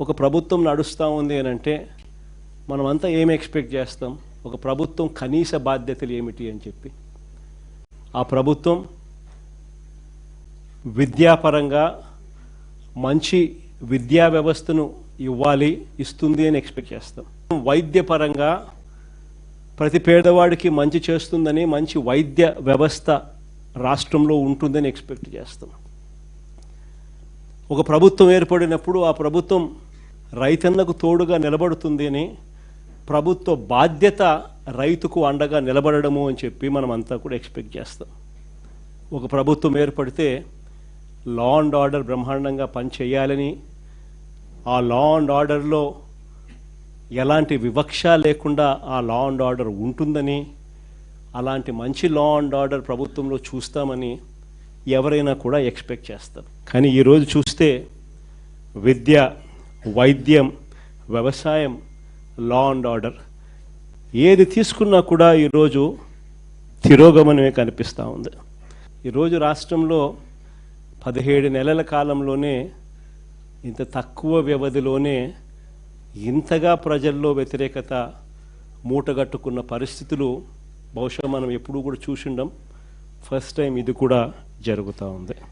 ఒక ప్రభుత్వం నడుస్తూ ఉంది అని అంటే మనమంతా ఏం ఎక్స్పెక్ట్ చేస్తాం? ఒక ప్రభుత్వం కనీస బాధ్యతలు ఏమిటి అని చెప్పి. ఆ ప్రభుత్వం విద్యాపరంగా మంచి విద్యా వ్యవస్థను ఇవ్వాలి ఇస్తుంది అని ఎక్స్పెక్ట్ చేస్తాం. వైద్యపరంగా ప్రతి పేదవాడికి మంచి చేస్తుందని మంచి వైద్య వ్యవస్థ రాష్ట్రంలో ఉంటుందని ఎక్స్పెక్ట్ చేస్తాం. ఒక ప్రభుత్వం ఏర్పడినప్పుడు ఆ ప్రభుత్వం రైతన్నకు తోడుగా నిలబడుతుంది అని ప్రభుత్వ బాధ్యత రైతుకు అండగా నిలబడడము అని చెప్పి మనం అంతా కూడా ఎక్స్పెక్ట్ చేస్తాం. ఒక ప్రభుత్వం ఏర్పడితే లా అండ్ ఆర్డర్ బ్రహ్మాండంగా పనిచేయాలని ఆ లా అండ్ ఆర్డర్లో ఎలాంటి వివక్ష లేకుండా ఆ లా అండ్ ఆర్డర్ ఉంటుందని అలాంటి మంచి లా అండ్ ఆర్డర్ ప్రభుత్వంలో చూస్తామని ఎవరైనా కూడా ఎక్స్పెక్ట్ చేస్తారు. కానీ ఈరోజు చూస్తే విద్య వైద్యం వ్యవసాయం లా అండ్ ఆర్డర్ ఏది తీసుకున్నా కూడా ఈరోజు తిరోగమనమే కనిపిస్తూ ఉంది. ఈరోజు రాష్ట్రంలో పదిహేడు నెలల కాలంలోనే ఇంత తక్కువ వ్యవధిలోనే ఇంతగా ప్రజల్లో వ్యతిరేకత మూటగట్టుకున్న పరిస్థితులు బహుశా మనం ఎప్పుడూ కూడా చూసిండం. ఫస్ట్ టైం ఇది కూడా జరుగుతూ ఉంది.